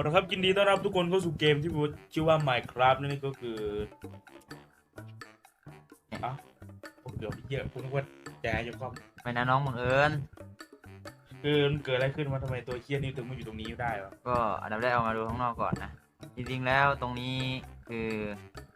เอาละครับยินดีต้อนรับทุกคนเข้าสู่เกมที่ชื่อว่า Minecraft นั่นก็คือเอะผมเกือบเยอะผมนึกว่าแจอยู่ครับไม่นะน้องบังเอิญคือมันเกิดอะไรขึ้นวะทำไมตัวเคียนี่ถึงมาอยู่ตรงนี้ได้วะก็อันดับแรกเอามาดูข้างนอกก่อนนะจริงๆแล้วตรงนี้คือ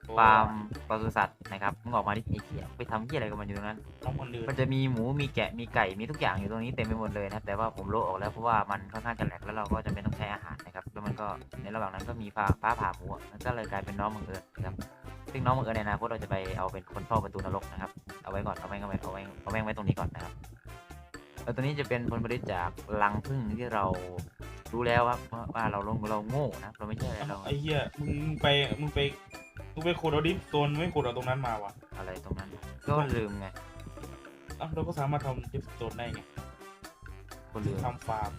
โอ้ฟาร์มปศุสัตว์นะครับมึงออกมาที่ไอ้เหี้ยไปทำเหี้ยอะไรกับมันอยู่ตรงนั้นน้องคนเดินมันจะมีหมูมีแกะมีไก่มีทุกอย่างอยู่ตรงนี้เต็มไปหมดเลยนะครับแต่ว่าผมโละออกแล้วเพราะว่ามันค่อนข้างจะแหลกแล้วเราก็จะเป็นต้องใช้อาหารนะครับแล้ว มันก็ในระหว่างนั้นก็มีฟ้าฟ้าผ่าหมูอะมันก็เลยกลายเป็นน้องบังเอิญนะครับซึ่งน้องบังเอิญในอนาคตเราจะไปเอาเป็นคนเฝ้าประตูนรกนะครับ เอาไว้ก่อนเอาไว้เอาไว้เอาไว้เอาไว้ไว้ตรงนี้ก่อนนะครับแล้วตัวนี้จะเป็นผลผลิตจากรังผึ้งที่เรารู้แล้วว่าว่าเราลงเราโง่นะเราไม่ใช่อะไรเราไอ้เหี้ยมึงไปมึงไปมึงไปขุดเอาดิฟโซนไม่ขุดเอาตรงนั้นมาวะอะไรตรงนั้น ก็ลืมไงอะเราก็สามารถทำดิฟโซนได้ไงก็ลืมทำฟาร์ม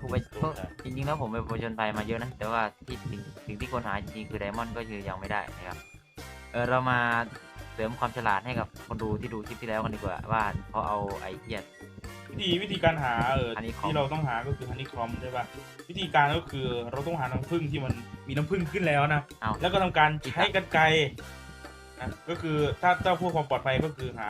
ผมไปเพราะจริงๆแล้วผมไปผจญภัยมาเยอะนะ แต่ว่าที่สิ่งสิ่งที่คนหาจริงๆคือไดมอนด์ก็คือยังไม่ได้นะครับ เออเรามาเสริมความฉลาดให้กับคนดูที่ดูคลิปที่แล้วกันดีกว่าว่าเขาเอาไอ้เหี้ยวิธีวิธีการหาเออ Honeycomb ที่เราต้องหาก็คือฮันนี่ครอมใช่ป่ะวิธีการก็คือเราต้องหาน้ำผึ้งที่มันมีน้ำผึ้งขึ้นแล้วนะ เอา แล้วก็ทำการใช้กันไกรนะก็คือถ้าถ้าเพื่อความปลอดภัยก็คือหา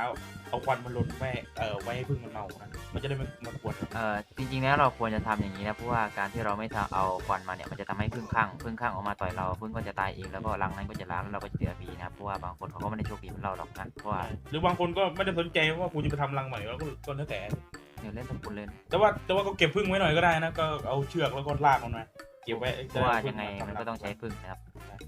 เอาควันมาลนไม่เอ่อไว้ให้ผึ้งมันเมานะ มันจะได้ไม่มากวนเออจริง ๆ แล้วเราควรจะทำอย่างนี้นะเพราะว่าการที่เราไม่ทำเอาควันมาเนี่ยมันจะทำให้พึ่งข้างพึ่งข้างออกมาต่อยเราพึ่งก็จะตายเองแล้วก็รังนั้นก็จะล้างแล้วเราก็จะเสียฟรีนะเพราะว่าบางคนเขาก็ไม่ได้โชคดีเหมือนเราหรอกนะเพราะว่าหรือบางคนก็ไม่ได้สนใจว่ากูจะไปทำรังใหม่แล้วก็ก็แล้วแต่ เดี๋ยวเล่นตะกุนเล่นแต่ว่าแต่ว่าก็เก็บผึ้งไว้หน่อยก็ได้นะ ก็เอาเชือกแล้วก็ลากมันมา เก็บไว้เพราะว่ายังไงมันก็ต้องใช้พึ่งนะครับ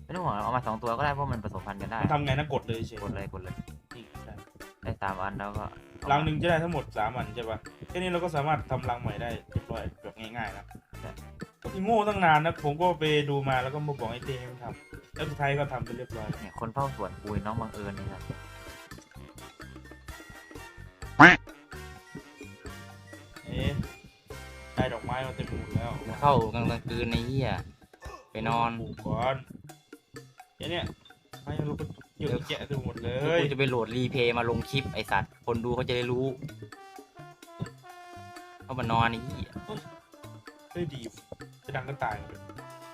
ไม่ต้องห่วงเอามาสองตัวก็ได้เพราะมันผสมพันธุ์กันได้มันทำไงนะกดเลยเฉยกดเลยกดเลยนี่ใช่ได้สามอันแล้วก็เอารังหนึ่งจะได้ทั้งหมดสามอันใช่ป่ะแค่นี้เราก็สามารถทำรังใหม่ได้เรียบร้อยแบบง่ายๆนะที่โง่ตั้งนานนะผมก็ไปดูมาแล้วก็มาบอกไอ้เต้ให้มันทำแล้วสุดท้ายก็ทำไปเรียบร้อยเนี่ยคนเฝ้าสวนปุยน้องบังเอิญนี่ครับเอ๊ะ ได้ดอกไม้มาเต็มไปหมดแล้วเข้ากลางคืนในเหี้ยไปนอนปลูกก่อนแค่เนี้ยไม่รู้ก็เยอะแยะไปหมดเลยกูจะไปโหลดรีเพย์มาลงคลิปไอสัตว์ คนดูเขาจะได้รู้ เขามานอนไอ้เหี้ยเฮ้ยดีจะดังก็ตายเลย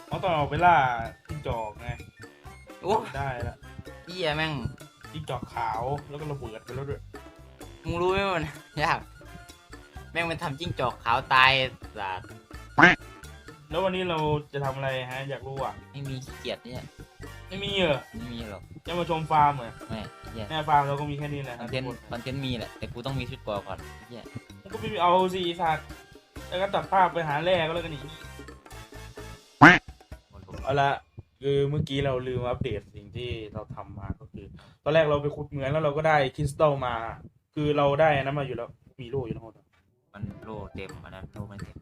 เอาตอนออกไปล่าจิ้งจอกไงโอ้ได้แล้วเหี้ยแม่งจิ้งจอกขาวแล้วก็ระเบิดไปแล้วด้วยมึงรู้ไหมว่ามันยาก แม่งมันทำจิ้งจอกขาวตายสัตว์แล้ววันนี้เราจะทำอะไรฮะ อยากรู้อะ ไม่มีขี้เกียจเนี่ยไม่มีเหรอไม่มีหรอกจะมาชมฟาร์มเหรอไม่เหี้ยแม่ฟาร์มเราก็มีแค่นี้แหละคคอรับนเทนต์คอนเทนต์มีแหละแต่กูต้องมีชุดเกอก่อนไอ้เหี้ยมันก็ไม่มีเอาสิสัตว์แล้วก็ตัดภาพไปหาแร่ก็แล้วกันอีกหมดผมเอาละคือเมื่อกี้เราลืมอัปเดตสิ่งที่เราทำมาก็คือ ตอนแรกเราไปขุดเหมืองแล้วเราก็ได้คริสตัลมา คือเราได้อันนั้นมาอยู่แล้วมีโล่อยู่ทั้งหมด มันโลเต็มอันนั้นโลมันเต็ม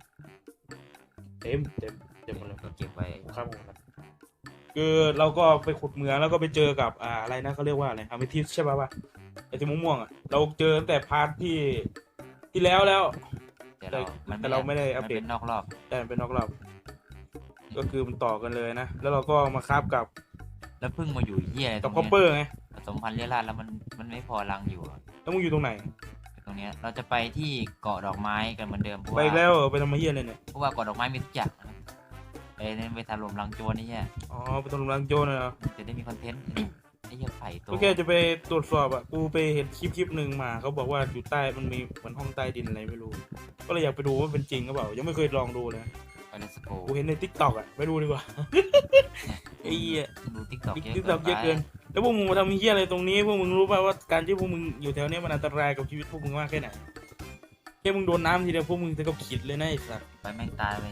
เต็มเต็มเต็มหมดเลยก็เก็บไว้ครับผมครับคือเราก็ไปขุดเหมืองแล้วก็ไปเจอกับอ่าอะไรนะเขาเรียกว่าอะไรอะเมทิสใช่ป่ะวะไอ้ที่ม่วงๆอะเราเจอตั้งแต่พาร์ทที่ที่แล้วแล้ว แต่เรามันแต่เราไม่ได้อัปมันเดตเป็นนอกรอบแต่มันเป็นนอกรอบก็คือมันต่อกันเลยนะ แล้วเราก็มาคราบกับแล้วเพิ่งมาอยู่เหี้ยอะไรตกัรบงคอปเนี้ยเปอร์ไงผสมพันธุ์เรียราดแล้วมันมันไม่พอรังอยู่อะแล้วมึงอยู่ตรงไหน ตรงเนี้ยเราจะไปที่เกาะดอกไม้กันเหมือนเดิมเพราะไปว่าอีกแล้วเหรอไปทำมาเฮียเลยเนี่ย เพราะว่าเกาะดอกไม้มีทุกอย่างนะครับไปเล่นไปถล่มรังโจรนี่แย่อ๋อไปตรงรังโจรนะเหรอจะได้มีคอนเทนต์ไอ้เหี้ยไผ่ตัวก็แค่จะไปตรวจสอบอะกูไปเห็นคลิปคลิปหนึ่งมา เขาบอกว่าอยู่ใต้มันมีเหมือนห้องใต้ดินอะไรไม่รู้ ก็เลยอยากไปดูว่าเป็นจริงหรือเปล่า ยังไม่เคยลองดูเลย ไปเลสโกกูเห็นในทิกตอกอะไปดูดีกว่า ไอ้เหี้ยดูทิกตอกเยอะทิกตอกเยอะเกิน แล้วพวกมึงมาทำเหี้ยอะไรตรงนี้ พวกมึงรู้ป่ะว่าการที่พวกมึงอยู่แถวเนี้ยมันอันตรายกับชีวิตพวกมึงมากแค่ไหนแค่มึงโดนน้ำทีเดียวพวกมึงจะก็ขีดเลยนะไอ้สัสไปแม่งตายไป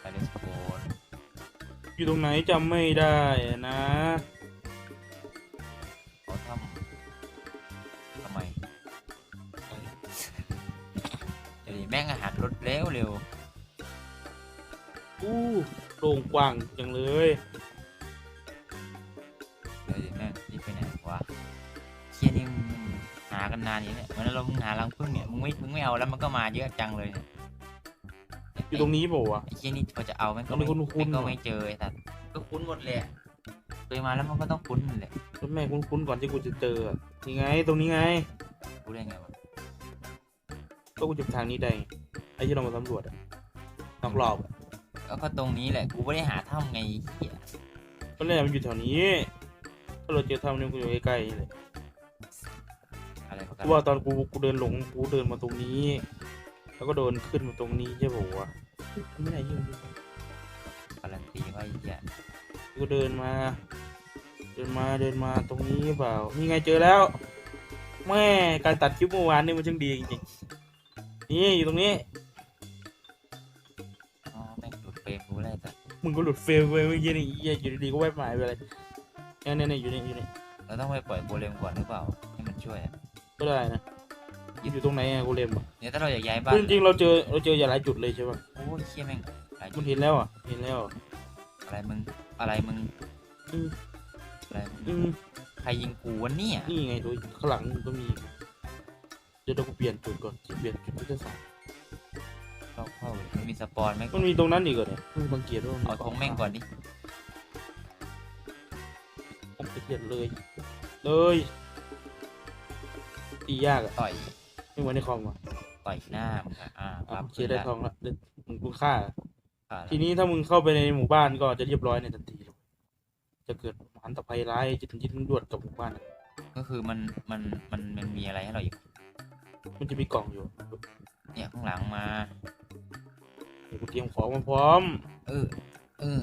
ไปเลสโกอยู่ตรงไหนจำไม่ได้นะเขาทำทำไมเดี๋ยวนี้แม่งอาหารลดเร็วเร็วอู้โล่งกว้างจังเลย กันนานอย่างเนี่ยเหมือนเรามึงหารังผึ้งเนี่ยมึงไม่มึงไม่เอาแล้วมันก็มาเยอะจังเลยเนี่ยอยู่ตรงนี้เปล่าวะ ไอ้เชี่ยนี่พอจะเอาแม่งก็มันไม่คุ้นๆ แม่งก็ว่ะไม่เจอไอ้สัตว์ก็คุ้นหมดเลยอะเคยมาแล้วมันก็ต้องคุ้นนั่นแหละต้นแม่คุ้นๆก่อนที่กูจะเจออะนี่ไง ตรงนี้ไง รู้ได้ไงวะก็กูจะไปทางนี้ได้ ไอ้ที่เรามาสำรวจอะอืรอบๆอะก็ก็ตรงนี้แหละกูไม่ได้หาถ้ำไงไอ้เหี้ยก็เลยมันอยู่แถวนี้ ก็เราเจอถ้ำนี่กูอยู่ใกล้ๆเลยอะไรประ กักูว่าตอนกูกูเดินหลงกูเดินมาตรงนี้ แล้วก็เดินขึ้นมาตรงนี้ใช่ป่าวะไม่ได้ยิงการันตีว่าไอ้เหี้ยกูเดินมา เดินมาเดินมาตรงนี้เปล่านี่ไงเจอแล้ว แม่การตัดคลิปเมื่อวานนี่มันช่างดีจริงๆนี่อยู่ตรงนี้อ๋อแม่งหลุดเฟรมกูเลยแต่มึงก็หลุดเฟรมไปเมื่อกี้นี่เหี้ยอยู่ดีๆก็แวบหายไปเลยเนี่ยเนี่ยเนี่ยอยู่นี่อยู่นี่เราต้องไปปล่อยโกเลมก่อนหรือเปล่าให้มันช่วยอะ ก็ได้นะอยู่ตรงไหนอะกูเล่มอะเนี่ยถ้าเราอยากย้ายบ้านคือจริงๆเราเจอเราเจออย่าหลายจุดเลยใช่ป่ะโอ้ยเหี้ยแม่งหลายจุมัดนเห็นแล้วอะเห็นแล้วอะอะไรมึงอะไรมึงอืมอะไรมึงอืมใครยิงกูวะเนี่ยนี่ไงดูข้างหลังมันก็มีเดี๋ยวเรากูเปลี่ยนจุดก่อนเปลี่ยนจุดยุทธศาสตร์รอบเข้าเลยมันมีสปอนไหมมันมีตรงนั้นอีกเหรอเนี่ยมึงสังเกตว่าเอาทงแม่งก่อนดิผมจะเปลี่ยนเลย เลย ตียากอะต่อยไม่เหมือนในคอมอะต่อยหน้ามึงอะอ่าอะปั๊บเคลียร์ได้ทองละเดี๋ยวมึงกูฆ่า อ่าทีนี้ถ้ามึงเข้าไปในหมู่บ้านก็จะเรียบร้อยในทันทีเลยจะเกิดอันตภัยร้ายจิตจิตรวดกับหมู่บ้านอะก็คือมันมันมันมันมีอะไรให้เราอีกมันจะมีกล่องอยู่เนี่ยข้างหลังมา เดี๋ยวกูเตรียมของมาพร้อม เออ เออ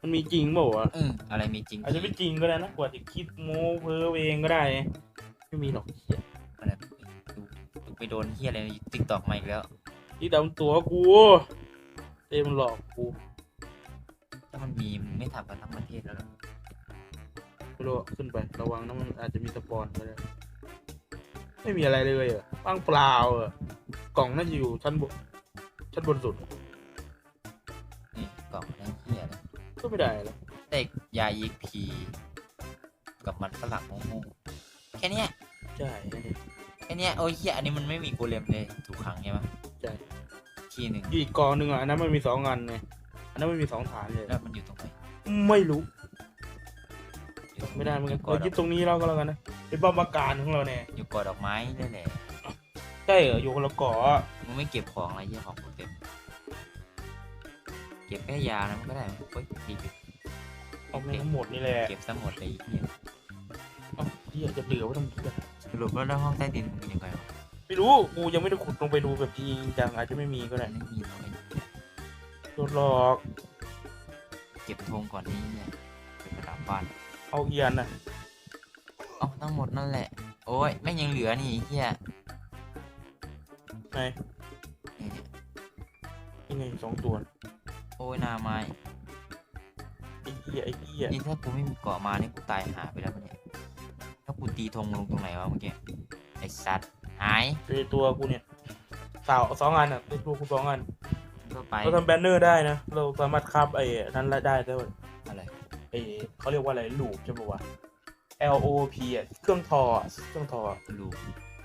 มันมีจริงเปล่าวะเออ อะไรมีจริงอาจจะไม่จริงก็ได้นะกว่าจะคิดโม้เพ้อเองก็ได้ ไม่มีหรอกเหี้ยอะไรดูดู ไปโดนเฮียอะไรในติ๊กตอกมาอีกแล้วที่ดำตัวกูเต้มันหลอกกูถ้ามันมีมันไม่ทำกันทั้งประเทศแล้วหรอไม่รู้อะขึ้นไประวังนะมันอาจจะมีสปอนก็ได้ไม่มีอะไรเลยอะว่างเปล่าอะกล่องน่าจะอยู่ชั้นบนชั้นบนสุดนี่กล่องนั่นเฮียเลยก็ไม่ได้แล้วเด็กยายีพีกับมันฝรั่งโง่ๆแค่เนี้ยใช่อันนี้แค่ เนี้ยโอ้ยเฮียอันนี้มันไม่มีโกเลมเลยถูกขังใช่ไหมใช่ ทีหนึ่งอยู่อีกกองหนึ่งอะอันนั้นมันมีสองอันไงอันนั้นมันมีสองฐานเลยแล้วมันอยู่ตรงไหนไม่รู้อยู่ตรงไม่ได้เหมือนกันยู่กอเราดยึดตรงนี้เราก็แล้วกันนะเป็นบ้ามาการของเราเนี่ยอยู่กอดอกไม้ได้แหละใช่เหรออยู่คนละเกาะมึงไม่เก็บของอะไรเฮียของกูเต็มเก็บแค่ยานะมันก็ได้มั้ยเฮ้ยดีอยู่เอาแม่งทั้งหมดนี่แหละเก็บซะหมดเลยไอ้เฮียเอ้าเหี้ยจะเหลือไว้ทำเพื่อส รุปแล้วแล้วห้องใต้ดินมึงเป็นยังไงวะไม่รู้กูยังไม่ได้ขุดลงไปดูแบบจริงจังอาจจะไม่มีก็ได้ไม่มีเลยโดนหลอกเก็บธงก่อนนี่เนี่ยเป็นประดับบ้านเอาเอียนนะเอ๋อทั้งหมดนั่นแหละ โอ้ยแม่งยังเหลือนี่ไอ้เฮียไหนนี่เนี่ยยังไงสองตัวโอ้ยหนาไม้ไอ้เหี้ยไอ้เหี้ยนี่ถ้ากูไม่มีเกาะมานี่กูตายหาไปแล้วปะเนี่ยถ้า กูตีธงลงตรงไหนวะเมื่อกี้ไอ้สัตว์หายไอ้ตัวกูเนี่ยสาวสองอันอะไอ้ตัวกูสองอันก็ไปเราทำแบนเนอร์ได้นะ เราสามารถคาบไอ้นั้นได้ด้วยอะไรไอ้เขาเรียกว่าอะไรลูปใช่ปะวะ L O P อะเครื่องทออะเครื่องทออะลูก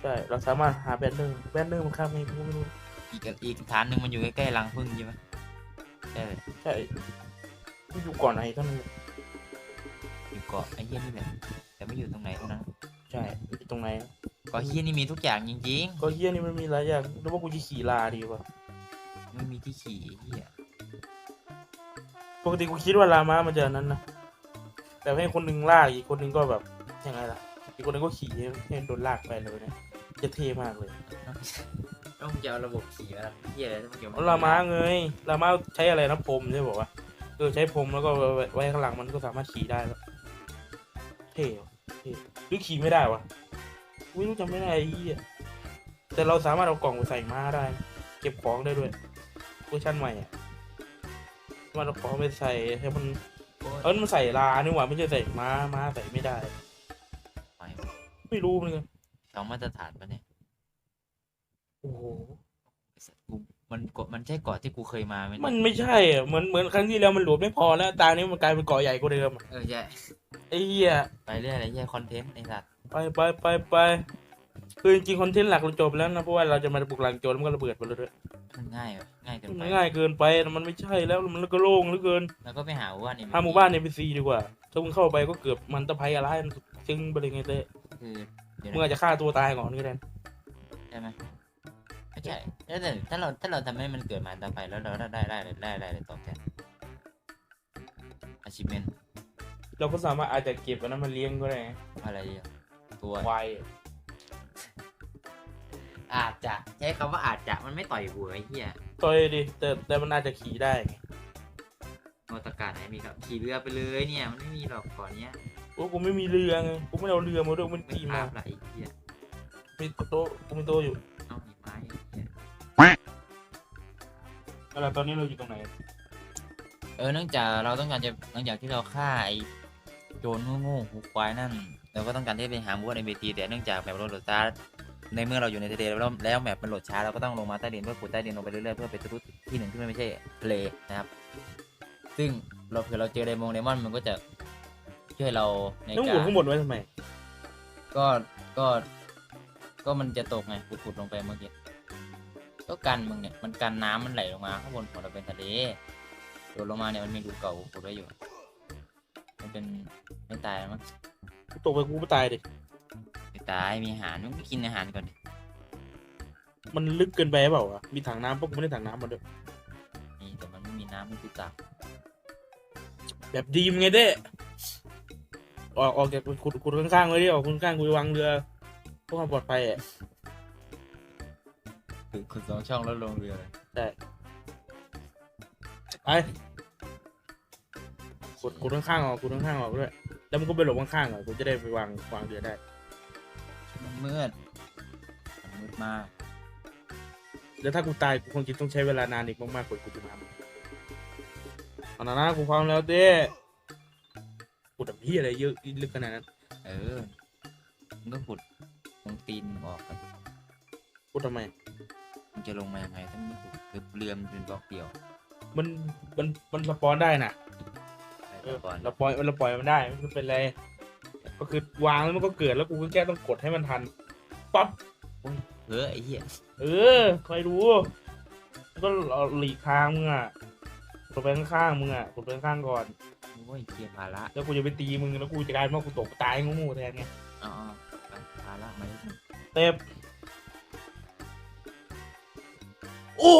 ใช่เราสามารถหาแบนเนอร์แบนเนอร์มันข้ามไงกูไม่รู้อีกอีกฐานหนึ่งมันอยู่ใกล้ๆรังพึ่งใช่ไหมใช่ใช่มันอยู่ก่อนไหนเท่านั้นเลยอยู่เกาะไอ้เฮียนี่แหละแต่ ไม่อยู่ตรงไหนเท่านั้นใช่อยู่ตรงไหนเกาะเฮียนี่มีทุกอย่างจริงก็เฮียนี่มันมีหลายอย่างแล้วว่ากูจะขี่ลาดีกว่าๆไม่มีที่ขี่ไอ้เฮียปกติกูคิดว่าลามามันจะอันนั้นนะแต่ให้คนหนึ่งลากอีกคนหนึ่งก็แบบยังไงล่ะอีกคนหนึ่งก็ขี่ให้ให้โดนลากไปเลยเนี่ยจะเท่มากเลยต้องจะเอาระบบขี่มาแล้วเฮียอะไรต้องเกี่ยวเอาลามาเงยลามาใช้อะไรนะพรมใช่บอกว่าเออใช้พรมแล้วก็ไว้ไว้ข้างหลังมันก็สามารถขี่ได้แล้วเท่ว่ะเท่ หรือขี่ไม่ได้วะไม่รู้จำไม่ได้ไอ้เหี้ยแต่เราสามารถเอากล่องไปใส่ม้าได้ เก็บของได้ด้วยเวอร์ชันใหม่อะสามารถเอาของไปใส่ให้มันโอ้ยเออมันใส่ลานี่หว่าไม่ใช่ใส่ม้าม้าใส่ไม่ได้ ไม่ไม่รู้เหมือนกันสองมาตรฐานปะเนี่ย โอ้โหไอ้สัตว์กู มันเกาะมันใช่เกาะที่กูเคยมาไหมเยมันไม่ใช่อะเหมือนเหมือนครั้งที่แล้วมันหลวมไม่พอแล้วตานี้มันกลายเป็นเกาะใหญ่กว่าเดิมอะเออใช่ไอ้เหี้ยไปเรื่อยอะไรเหี้ยคอนเทนต์ไอ้สัตว์ไปไปไปไปคือจริงๆคอนเทนต์หลักเราจบแล้วนะเพราะว่าเราจะมาบุกหลังโจรมันก็ระเบิดไปแล้วด้วยมันง่ายเหรอง่ายเกินมันไปง่ายเกินไปมันไม่ใช่แล้วมันก็โล่งเหลือเกินแล้วก็ไปหาว่านี่หาหมู่บ้านในพีซีดีกว่าถ้ามึงเข้าไปก็เกือบมันตะไคร้อะไรมันจึงไปเลยไงเต้คือเดี๋ยวมึงนะอาจจะฆ่าตัวตายก่อนก็ได้ใช่ไหมไอ้ไม่ ใช่แล้วแต่ถ้าเราถ้าเราทำให้มันเกิดมาต่อไปแล้วเราได้ได้ได้ได้ได้ได้ตอบแทน achievement เราก็สามารถอาจจะเก็บอันนั้นมาเลี้ยงก็ได้ไงอะไรอะตัวควายอาจจะใช้คำว่าอาจจะมันไม่ต่อยกูไอ้เหี้ยต่อยดิแต่แต่มันอาจจะขี่ได้ไงโมตการไหนมีครับขี่เรือไปเลยเนี่ยมันไม่มีหรอกก่อนเนี้ยโอ้กูไม่มีเรือไงกูไม่ได้เอาเรือมาด้วยมันไม่ขี่ภามาพละไอ้เหี้ยมีโต๊ะกูมีโต๊ะอยู่เอามี ไม้ไอ้เหี้ยอะไรตอนนี้เราอยู่ตรงไหน เออเนื่องจากเราต้องการจะหลังจากที่เราฆ่าไอ้โจรโง่ๆหูควายนั่นเราก็ต้องการที่จะไปหามูดในเบทีแต่เนื่องจากแบบเราโหลดช้าในเมื่อเราอยู่ในทะเลแล้วแล้วแมปมันโหลดช้าเราก็ต้องลงมาใต้ดินเพื่อขุดใต้ดินลงไปเรื่อยๆเพื่อไปทะลุที่หนึ่งที่มันไม่ใช่ทะเลนะครับ ซึ่งเราเผื่อเราเจอไดมงไดมอนด์มันก็จะช่วยเราในต้องกาหมุนรข้างบนไว้ทำไม ก็ก็ ก็มันจะตกไงขุดๆลงไปเมื่อกี้ก็กันมึงเนี่ยมันกันน้ำมันไหลลงมาข้างบนของเราเป็นทะเลโดดลงมาเนี่ยมันมีรูเก่าขุดไว้อยู่ มันเป็นไม่ตายมั้งกูตกไปกูไม่ตายดิไม่ตายมีอาหารมึงไปกินอาหารก่อนดิมันลึกเกินไปเปล่าวะมีถังน้ำปะกูไม่ได้ถังน้ำมาด้วยนี่แต่มันไม่มีน้ำไม่คือตักแบบดีมไงเด้ออกออกจากขุดขุดข้างๆไว้ดิออกข้างๆกูจะวางเรือ เพื่อความปลอดภัยอะคือขุดสองช่องแล้วลงเรือเลยใช่ไปขุดขุดข้างๆออกขุดข้างๆออกด้วยแล้วมันก็ไปหลบข้างๆอะกูจะได้ไปวางวางเรือได้ มันมืดมันมืดมากแล้วถ้ากูตายกูคงจะต้องใช้เวลานานอีกมากๆกว่ากูจะทำเอาหนานะกูพร้อมแล้วเต้กูทำพี่อะไรเยอะลึกขนาดนั้น เออมึงก็ขุดตร งตีนมึงออกกันกูทำไม มันจะลงมายังไงถ้ามึงไม่ขุดคือเรือมันเป็นบล็อกเดียวมันมันมันสปอนได้น่ะเออก่อนเราปล่อยเราปล่อยมันได้ไม่เป็นไร ก็คือวางแล้วมันก็เกิดแล้วกูก็แค่ต้องกดให้มันทันปั๊บเออไอ้เหี้ยเออคอยดูแล้วก็เอาหลีกทางมึงอะกดไปข้างๆมึงอะกดไปข้างๆก่อนโอ้ยเคลียร์ภาระแล้วกูจะไปตีมึงแล้วกูจะกลายเป็นว่ากูตกตายงูๆแทนไงอ๋อ ๆไปภาระมาดิเต็บโอ้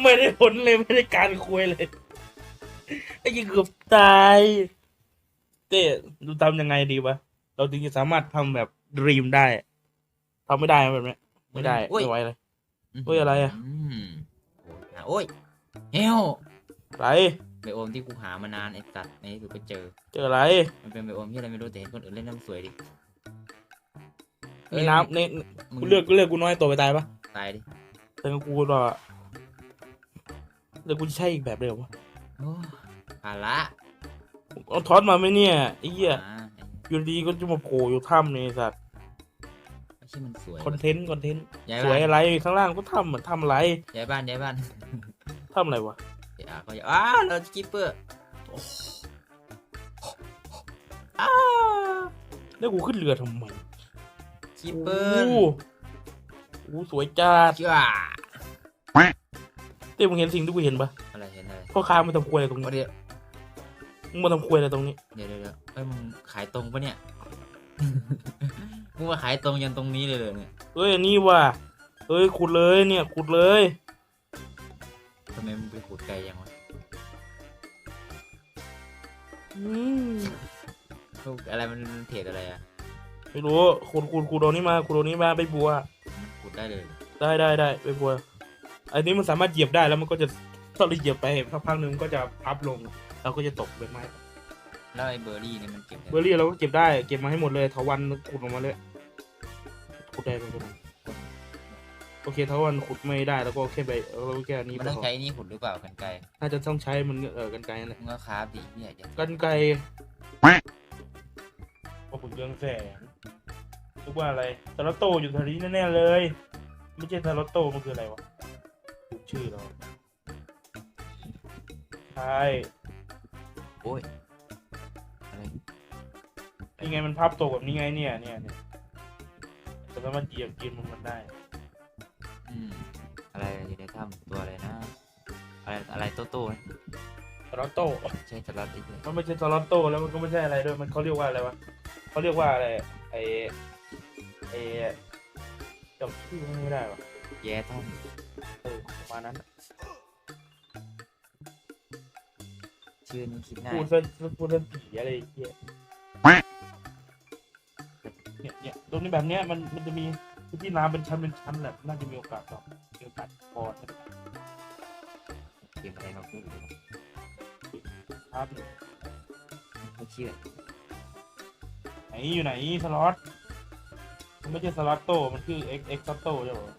ไม่ได้ผลเลยไม่ได้การคุยเลยไอ้ยี่เกือบตาย เต้ดูทำยังไงดีวะ เราถึงจะสามารถทำแบบดีมได้ทำไม่ได้แบบนี้ไม่ได้โอ้ยไม่ไหวเลยเฮ้ยอะไรอะมโอ้ยหาโอ้ยเฮลไรไบโอมที่กูหามานานไอ้สัตว์ในที่สุดก็เจอ เจออะไร มันเป็นไบโอมที่อะไรไม่รู้แต่เห็นคนอื่นเล่นน้ำสวยดิ มีน้ำเนี่ยมึงกูเลือกกูเลือกกูน้อยตัวไปตายปะตายดิแต่กูรอเลือกกูจะใช่อีกแบบเดียววะโอ้ภาระเอาทอดมาไหมเนี่ยไอ้เหี้ยอ่าไอ้อยู่ดีก็จะมาโผล่อยู่ถ้ำนี่สัตว์ไม่ใช่มันสวยคอนเทนต์คอนเทนต์ย้ายสวยบ้านอะไรข้างล่างก็ทำเหมือนทำอะไรย้ายบ้านย้ายบ้านทำอะไรวะเดี๋ยวอะเขาจะอ้าวเราสกิปเปอร์อ้าวแล้วกูขึ้นเรือทำไม สกิปโอ้เปอร์โหโอ้โหสวยจัดจ้าเต้มึงเห็นสิ่งที่กูเห็นปะอะไรเห็นอะไรพ่อค้ามาทำครัวอะไรตรงนี้เดี๋ยวมึงมาทำครัวอะไรตรงนี้เดี๋ยวเดี๋ยวเดี๋ยวเอ้ยมึงขายตรงปะเนี่ยมึงมาขายตรงยันตรงนี้เลยเลยเนี่ยเอ้ยอันนี่ว่ะเอ้ยขุดเลยเนี่ยขุดเลยทำไมมึงไปขุดไกลยังวะอืมพวกอะไรมันมันเพจอะไรอะ ไม่รู้ขุดขุดขุดเอานี้มาขุดเอานี้มาไปบัวมันขุดได้เลย ได้ได้ได้ไปบัว อันนี้มันสามารถเหยียบได้แล้วมันก็จะถ้าเราเหยียบไปสักพักหนึ่งมันก็จะพับลงเราก็จะตกใบไม้แล้วไอ้เบอร์รี่เนี่ยมันเก็บได้เบอร์รี่เราก็เก็บได้เก็บมาให้หมดเลยเถาวันขุดออกมาเลยขุดได้ไหมคุณโอเคเถาวันขุดไม่ได้แล้วก็แค่ใบเราก็แค่อันนี้มันพต้องอใช้นี่ขุดหรือเปล่ากันไกลน่าจะต้องใช้มันเออกันไกลนั่นแหละมึงก็คราฟดิเนี่ยจะกันไกลโอ้โหเรืองแสง รู้ว่าอะไรทาร์โตอยู่แถวนี้แน่ๆเลย ไม่ใช่ทาร์โตมันคืออะไรวะถูกชื่อเราใช่โอ้ยอะไรนี่ไงมันพับตกแบบนี้ไงเนี่ยเนี่ยเนี่ยเราสามารถเหยียบกินมันมันได้ อืมอะไรอยู่ในถ้ำตัวอะไรนะ อะไรอะไรโตโต้นะทาร์โตใช่สลัดไอ้เนี่ยมันไม่ใช่ทาร์โตแล้วมันก็ไม่ใช่อะไรด้วยมันเขาเรียกว่าอะไรวะเขาเรียกว่าอะไรไอ ไอไอจำชื่อมันไม่ได้วะแย่ท่อมเออประมาณนั้นชื่อนี้คิดง่ายพูดเส้นพูดเส้นผีอะไรอย่างเงี้ยเนี่ยเนี่ยตรงนี้แบบเนี้ยมันมันจะมีที่น้ำเป็นชั้นเป็นชั้นแหละน่าจะมีโอกาสต่อมีโอกาสพอนะเกมอะไรเราพูดเลยครับไม่เชื่อไหนอยู่ไหนสล็อต มันไม่ใช่สล็อตโตมันคือเอ็กเอ็กซ์โตใช่ปะ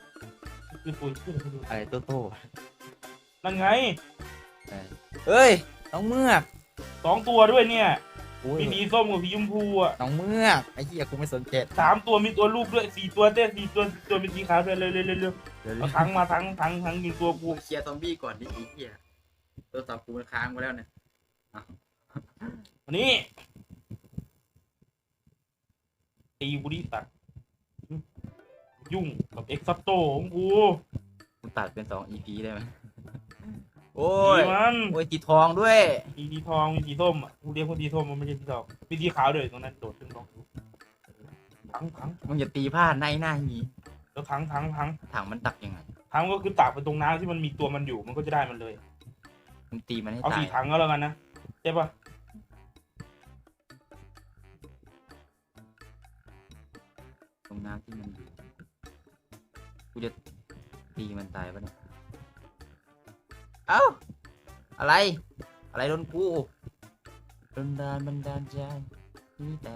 มันคือปุยขึ้นให้ดูอะไรโตโต้นั่นไงเอ้ย น้องเมือกสองตัวด้วยเนี่ยโอ้ยมีสีส้มกับสีชมพูอะน้องเมือกไอ้เหี้ยกูไม่สนใจสามตัวมีตัวลูกด้วยสี่ตัวเต้สี่ตัวสี่ตัวเป็นสีขาวด้วยเร็วเร็วเร็วเร็วเดี๋ยวเอาทั้งมาทั้งทั้งทั้งมีตัวกูกูเคลียร์ซอมบี้ก่อนดิไอ้เหี้ยตัวสับกูมันค้างไปแล้วเนี่ยอันนี้ตีบุรีตัด ยุ่งกับเอ็กซ์โตของกูกูตัดเป็นสอง EP ได้ไหมโอ้ตียมันโอ้ยตีทองด้วย มีสีทองมีสีส้มอะกูเรียกคนสีส้มมันไม่ใช่สีทองมีสีขาวด้วยตรงนั้นโดดขึ้นลองดูทั้งทั้งมึงอย่าตีพลาดในหน้าหีแล้วทั้งทั้งทั้งถังมันตักยังไงทั้งก็คือตักไปตรงน้ำที่มันมีตัวมันอยู่มันก็จะได้มันเลย มึงตีมันให้เอาตาสียถังก็แล้วกันนะใช่ปะตรงน้ำที่มันอยู่ กูจะตีมันตายปะเนี่ย เอ้า อะไร อะไรโดนกูโดนดานบันดาลใจนี่แต่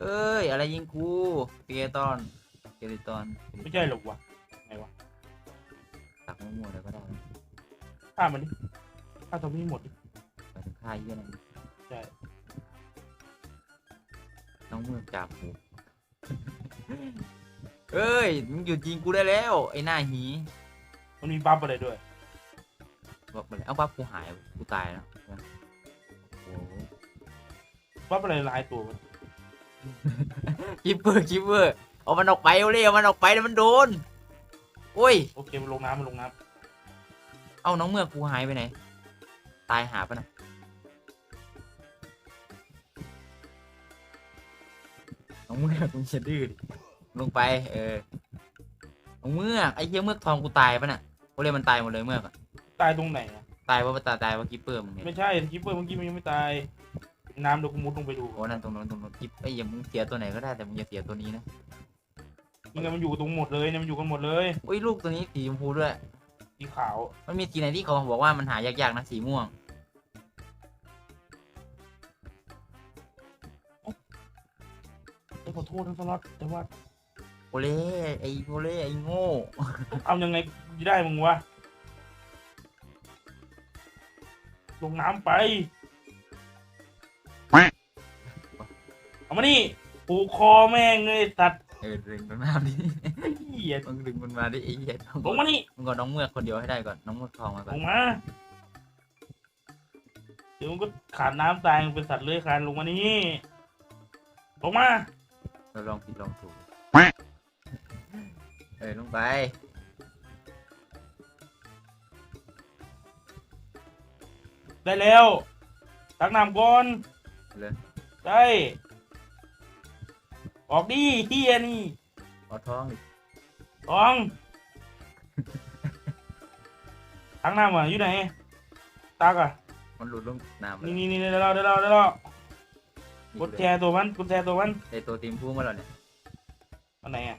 เอ้ย อะไรยิงกูเกตอนเกลิตอนไม่ใช่หรอกวะไงวะตักมั่วๆเลยก็ได้ฆ่ามันดิฆ่าตัวนี้หมดดิไปถึงค่ายเยี่ยนั่นใช่น้องเมือกจับกู เอ้ยมึงหยุดยิงกูได้แล้ว ไอ้หน้าหีมันมีบัฟอะไรด้วยบอกมาเลยเอาปั๊บกูหายกูตายแล้วโอ้โหบัฟอะไรลายตัวมันคิปเปอร์คิปเปอร์เอามันออกไปเอาเลยเอามันออกไปแล้วมันโดนโอ้ย โอเคมันลงน้ำมันลงน้เอาน้องเมือกกูหายไปไหน ตายหาปะนะน้องเมือกมึงจะดื้อดิ ลงไป เออน้องเมือกไอ้เหี้ยเมือกทองกูตายปะน่ะโอเลยมันตายหมดเลยเมือกอะำตายตรงไหนอะตายเพราะว่าตายตายเพราะคิปเปอร์มึงเนี่ยไม่ใช่คิปเปอร์เมื่อกี้มันยังไม่ตาย น้ำเดี๋ยวกูมุดลงไปดูโอ้นั่นตรงนั้นตรงนั้นคิปไอ้เหี้ยมึงเสียตัวไหนก็ได้แต่มึงอย่าเสียตัวนี้นะนี่ไงมันอยู่ตรงหมดเลยเนี่ยมันอยู่กันหมดเลยอุ้ยลูกตัวนี้สีชมพูด้วย สีขาวมันมีสีไหนที่เขาบอกว่ามันหายากๆนะสีม่วงไอ้ยขอโทษนะสล็อตแต่ว่าโอ เล่ไอ้โอเล่ไอ้โง่ เอายังไงจะได้มึงวะ ลงน้ำไป เอามานี่ผูกคอแม่งเลยตัดเออดึงมันมาดิเหี้ยมึงดึงมันมาดิไอ้เหี้ยลงมานี่มึงก่อนน้องเมือกคนเดียวให้ได้ก่อนน้องเมือกทองมาก่ลอนงมา เดี๋ยวมันก็ขาดน้ำตายมันเป็นสัตว์เลื้อยคลานลงมานี่ลงมา เราลองผิดลองถูก เออลงไป ได้แล้วตักน้ำก่อนเลย ได้ ออกดิเฮียนี่เอาท้องดิตองตักน้ำอะอยู่ไหนตักอะ มันหลุดลงน้ำนี่นี่นี่ได้แล้วได้แล้วได้แล้วกดแชร์ตัวมันกดแชร์ตัวมันไอตัวทีมพูมาแล้วเนี่ยอันไหนอะ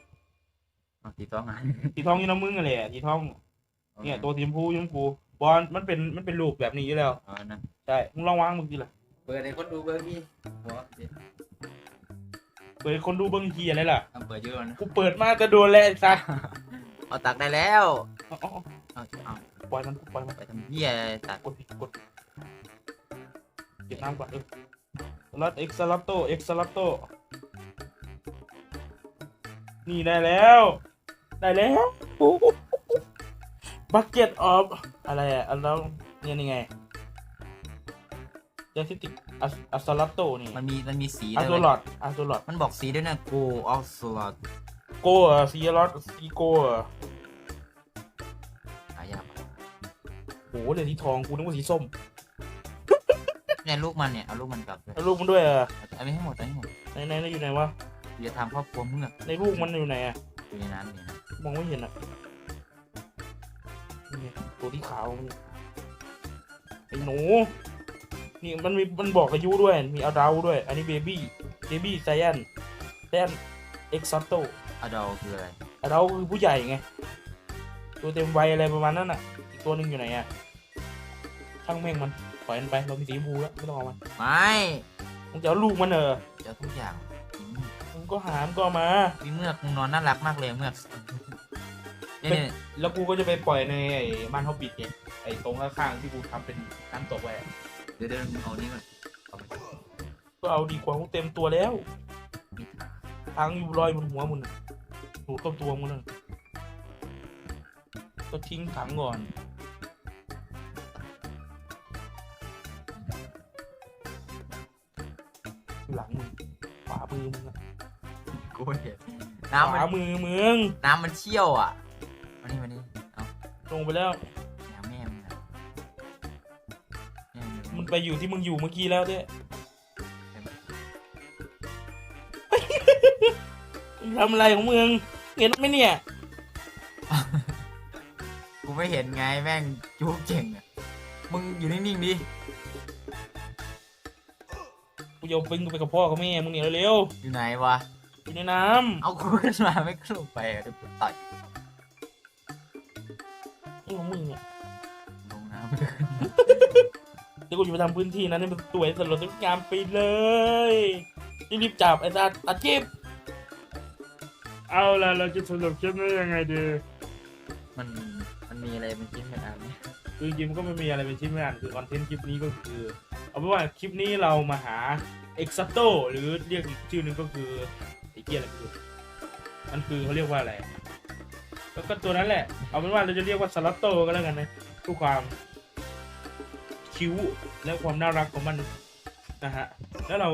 เอาสีท้องอะสีทองอยู่น้ำมึงอะไรอะสีทอง เนี่ยตัวสีชมพูชมพูบอลมันเป็นมันเป็นรูปแบบนี้อยู่แล้วอ๋อนะใช่มึงลองวางมึงดิล่ะเปิดให้คนดูเบอร์พี่หัวเดี๋ยวเปิดให้คนดูเบิ้งทีอะไรล่ะเอาเปิดเยอะนะกูเปิดมาจะโดนแล้วไอ้สัสเอาตักได้แล้วเอาเอาเอาเอาเอาปล่อยมันปล่อยมันไปทำเหี้ยอะไรตักกดผิดกดเก็บน้ำก่อนเออสลัดเอ็กซ์สลัตโตเอ็กซ์สลัตโตนี่ได้แล้ว ได้แล้วบักเก็ตออฟอะไรอะอันแล้วเนี่ยนี่ไงเจสติกอัสลัตโตนี่มันมีมันมีสีอัด้วยโซเว้ยลอดอัโซลอดมันบอกสีด้วยนะ go off slot โกอะซีลอดซีโกอะหายากว่ะโหเหลยที่ทองกูนึกว่าสีส้มเนี่ยลูกมันเนี่ยเอาลูกมันกลับด้วยแล้วลูกมันด้วยอะเอาไปให้หมดเอาให้หมดไหนไหนไหนอยู่ไหนวะอย่าทำครอบครัวเมือกในลูกมันอยู่ไหนอะอยู่ในนั้นเนี่ยนะ มองไม่เห็นอะนี่ไงตัวที่ขาวมันไอ้หนู นี่มันมีมันบอกอายุด้วย มีอาดาวด้วย อันนี้เบบี้ เบบี้ไซแอนไซแอนเอ็กซัตโตอะดอลคืออะไรอาดาวคือผู้ใหญ่ไง ตัวเต็มวัยอะไรประมาณนั้นอะ อีกตัวหนึ่งอยู่ไหนอะช่างแม่งมันปล่อยมันไป เรามีสีชมพูแล้วไม่ต้องเอามัน ไม่มึงจะเอาลูกมันเหรอเจอทุกอย่างมึง ก็หามนก็เอามา มีเมือกมึงนอนน่ารักมากเลยเมือกนี่นี่แล้วกูก็จะไปปล่อยในไอ้บ้านฮอบบิทไงไอ้ตรงข้างๆที่กูทำเป็นน้ำตกไว้อะเดี๋ยวเดี๋ยวมึงเอานี่ก่อนเอาไปก็เอาดีกว่ามึงเต็มตัวแล้วทางอยู่ลอยบนหัวมึงน่ะหนูต้มตัวมึงนั่นก็ทิ้งถังก่อน น้ำมันวามือมึงน้ำมันเชี่ยวอะมานี่มานี่เอาลงไปแล้ว แมวแม่มึงอะแม่มึงมันไปอยู่ที่มึงอยู่เมื่อกี้แล้วเนี่ยมึงทำอะไรของมึงเห็นไหมเนี่ยกูไม่เห็นไงแม่งจูบเก่งอะมึงอยู่นิ่งๆดิกูจะเอาปิงกูไปกับพ่อกับแม่มึงเนี่ยเร็วอยู่ไหนวะๆอยู่ ในน้เอากูขึ้นมาไม่ขึ้นลงไปอะเดี๋ยวกูต่อยำนี่ของมึงเนี่ยลงน้ำเลยเดี๋ยวกูจะไปทำพื้นที่นั้นให้มันสวยสดงดงามไปเลยรีบๆจับไอ้ตาตัดจิบเอาล่ะเราจะสรุปคลิปนี้ยังไงดีมันมันมีอะไรมันคิดไม่ได้ไหมคือจริงๆก็ไม่มีอะไรเป็นชิ้นเป็นอันคือคอนเทนต์คลิปนี้ก็คือ เอาเป็นว่าคลิปนี้เรามาหา e x a t o หรือเรียกอีกชื่อหนึงก็คือไอ้ เกียอะไรไม่รู้มันคือเขาเรียกว่าอะไร แล้วก็ตัวนั้นแหละ เอาเป็นว่าเราจะเรียกว่าสลัตโตก็แล้วกันนะทุกความคิ้วและความน่ารักของมันนะฮะ แล้วเรา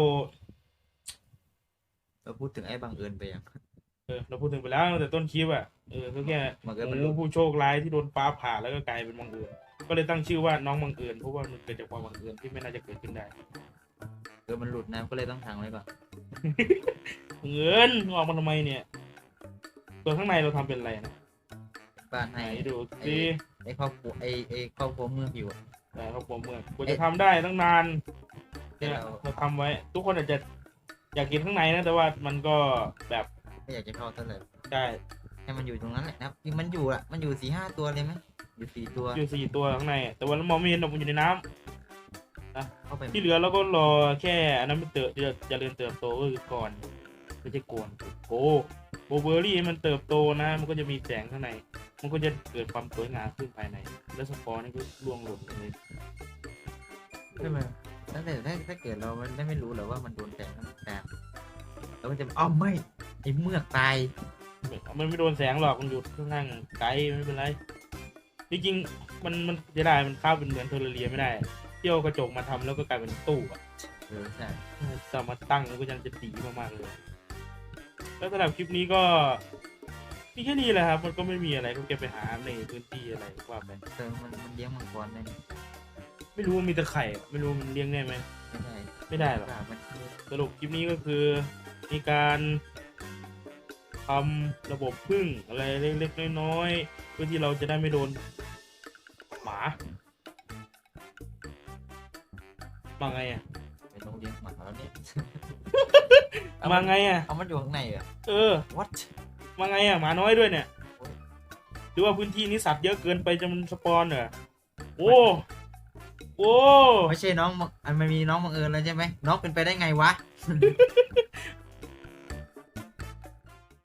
เราพูดถึงไอ้บังเอิญไปยังเออเราพูดถึงไปแล้วตั้งแต่ต้นคลิปอะเออก็แค่บังเอิญมันหรู้นูผู้โชคร้ายที่โดนฟ้าผ่าแล้วก็กลายเป็นบังเอิญก็เลยตั้งชื่อว่าน้องบังเอิญเพราะว่ามันเกิดจากความบังเอิญที่ไม่น่าจะเกิดขึ้นได้เออมันหลุดนะก็เลยต้องทางไว้ก่อน บังเอิญออกมาทำไมเนี่ย ส่วนข้างในเราทำเป็นอะไรนะบ้านไหนให้ดูสิไอ้ครอบครัวไอ้ไอ้ครอบครัวเมืองอยู่อะแต่เขาบอกเมื่อกูจะทำได้ตั้งนานเนี่ยเราเราทำไว้ ทุกคนอาจจะอยากกินข้างในนะ แต่ว่ามันก็แบบไม่อยากจะเข้าเท่าไหร่ได้ให้มันอยู่ตรงนั้นแหละนะครับมันอยู่อะมันอยู่สี่ห้าตัวเลยไหมอยู่สี่ตัวอยู่สี่ตัวข้างใน แต่ว่าเรามองไม่เห็นหรอกมันอยู่ในน้ำเข้าไปที่เหลือเราก็รอแค่อันนั้นมันเติบจะเจริญเติบโตก็คือก่อน ไม่ใช่ก่อนโกโบเบอรี่มันเติบโตนะ มันก็จะมีแสงข้างใน มันก็จะเกิดความสวยงามขึ้นภายใน แล้วสปอร์นี่ก็ร่วงหล่นลงเลยใช่ไหมตั้งแต่ถ้าถ้าเกิดเรามันได้ไม่รู้หรอกว่ามันโดนแสงแล้วมันแสงแล้วมันจะอ้าวไม่ไอ้เมือกตายมันไม่โดนแสงหรอกมันอยู่ข้างล่างไกลไม่เป็นไรจริงๆมันมันจะได้มันเข้าเป็นเหมือนเทอร์เรียไม่ได้เที่ยวกระจกมาทำแล้วก็กลายเป็นตู้อะเออใช่จะมาตั้งแล้วก็ยังจะตีมากๆเลย แล้วสำหรับคลิปนี้ก็มีแค่นี้แหละครับ มันก็ไม่มีอะไรก็เก็บไปหาในพื้นที่อะไรว่าไปเออมันมันเลี้ยงมังกรได้ไหมไม่รู้ว่ามีแต่ไข่อะไม่รู้มันเลี้ยงได้ไหม ไม่ได้ไม่ได้หรอก มันสรุปคลิปนี้ก็คือมีการทำระบบพึ่งอะไรเล็กๆน้อยๆเพื่อที่เราจะได้ไม่โดน หมามาไงอะ ไปโรงเรียนหมาแล้วเนี่ย มาไงอะ เอามันอยู่ข้างในเหรอเออ what มาไงอะหมาน้อยด้วยเนี่ยหรือว่าพื้นที่นี้สัตว์เยอะเกินไปจนมันสปอนเหรอโอ้โอ้ไม่ใช่น้องบังอันมันมีน้องบังเอิญแล้วใช่ไหมน้องเป็นไปได้ไงวะ